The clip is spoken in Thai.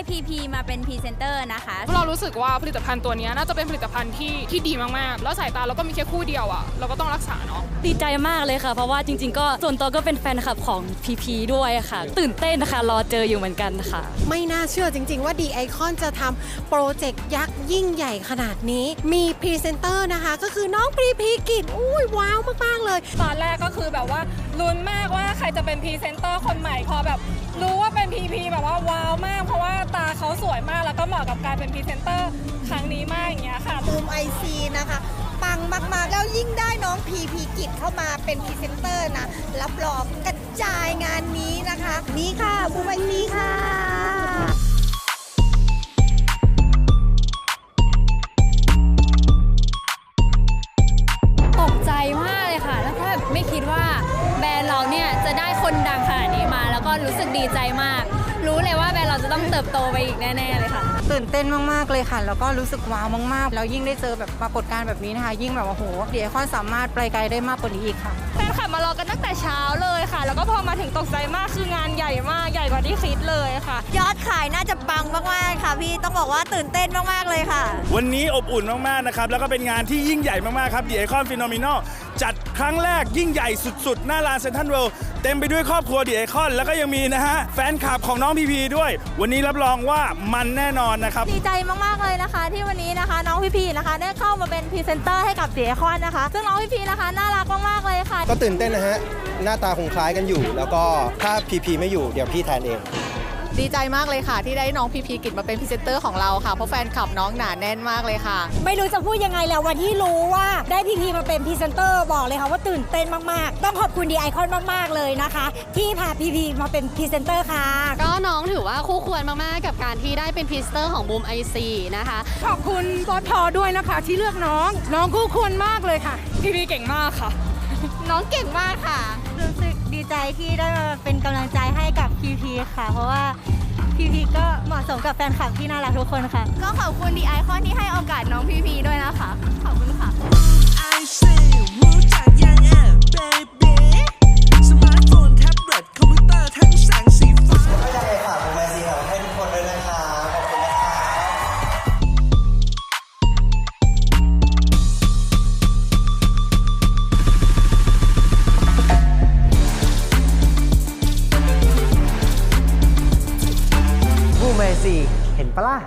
เตอร์นะคะเรารู้สึกว่าผลิตภัณฑ์ตัวเนี้ยน่าจะเป็นผลิตภัณฑ์ที่ที่ดีมากๆ แล้วสายตาเราก็มีแค่คู่เดียวอะเราก็ต้องรักษาเนาะดีใจมากเลยค่ะ เพราะว่าจริง ๆ ก็ส่วนตัวก็เป็นแฟนคลับของ PP ด้วยค่ะ ตื่นเต้นนะคะรอเจออยู่เหมือนกันค่ะ ไม่น่าเชื่อจริง ๆ ว่าดีไอคอนจะทำโปรเจกต์ยักษ์ยิ่งใหญ่ขนาดนี้มีพรีเซนเตอร์นะคะก็คือน้องพรีพีกิจอุ้ยว้าวมากๆเลย ตอนแรกก็คือแบบว่าลุ้นมากว่าใครจะเป็นพรีเซนเตอร์คนใหม่พอแบบรู้ว่า สวยมากแล้วก็เหมาะกับการเป็นพรีเซนเตอร์ครั้งนี้มากอย่างเงี้ยค่ะ บูมไอซีนะคะ ปังมาก ๆ แล้วยิ่งได้น้องพีพีกิจเข้ามาเป็นพรีเซนเตอร์นะ รับรองกระจายงานนี้นะคะ นี่ค่ะ บูมไอซีค่ะตกใจมากเลยค่ะ แล้วก็แบบไม่คิดว่าแบรนด์เราเนี่ยจะได้คนดังขนาดนี้มา แล้วก็รู้สึกดีใจมาก รู้เลยว่าแบรนด์เราจะต้องเติบโตไปอีกแน่ๆเลยค่ะ ตื่นเต้นมากๆเลยค่ะ แล้วก็รู้สึกว้าวมากๆ แล้วยิ่งได้เจอแบบปรากฏการณ์แบบนี้นะคะ ยิ่งแบบว่าโหเดียคอนสามารถไปไกลได้มากกว่านี้อีกค่ะแฟนคลับมารอกันตั้งแต่เช้าเลยค่ะ แล้วก็พอมาถึงตกใจมากคืองานใหญ่มากใหญ่กว่าที่คิดเลยค่ะ ยอดขายน่าจะปังมากๆค่ะ พี่ต้องบอกว่าตื่นเต้นมากๆเลยค่ะ วันนี้อบอุ่นมากๆนะครับแล้วก็เป็นงานที่ยิ่งใหญ่มากๆครับดีไอคอนฟิโนมินอล จัดครั้งแรกยิ่งใหญ่สุดๆ หน้าลานเซนทันเวลเต็มไปด้วยครอบครัวดีไอคอนแล้วก็ยังมีนะฮะ แฟนคลับของน้องพีพีด้วย วันนี้รับรองว่ามันแน่นอนนะครับ ดีใจมากๆเลยนะคะ ที่วันนี้นะคะ น้องพี่พีนะคะได้เข้ามาเป็นพรีเซนเตอร์ให้กับเสียคอนนะคะ ซึ่งน้องพี่พีนะคะน่ารักมากๆเลยค่ะ ก็ตื่นเต้นนะฮะหน้าตาคงคล้ายกันอยู่ แล้วก็ถ้าพีพีไม่อยู่เดี๋ยวพี่แทนเอง ดีใจมากเลยค่ะ ที่ได้น้องพีพีกิจมาเป็นพรีเซนเตอร์ของเราค่ะเพราะแฟนคลับน้องหนาแน่นมากเลยค่ะ ไม่รู้จะพูดยังไงแล้ววันที่รู้ว่าได้พีพีมาเป็นพรีเซนเตอร์บอกเลยค่ะว่าตื่นเต้นมากๆ ต้องขอบคุณดีไอคอนมากๆเลยนะคะ ที่พาพีพีมาเป็นพรีเซนเตอร์ค่ะ ก็น้องถือว่าคู่ควรมากๆกับการที่ได้เป็นพรีเซนเตอร์ของบูมไอซีนะคะ ขอบคุณบอสพอด้วยนะคะ ที่เลือกน้อง น้องคู่ควรมากเลยค่ะพี่พีเก่งมากค่ะ น้องเก่งมากค่ะ รู้สึกดีใจที่ได้มาเป็นกำลังใจให้กับพีพีค่ะ เพราะว่าพีพีก็เหมาะสมกับแฟนคลับที่น่ารักทุกคนค่ะ ก็ขอบคุณดีไอคอนที่ให้โอกาสน้องพีพีด้วยนะคะขอบคุณค่ะ 4 เห็นปะล่ะ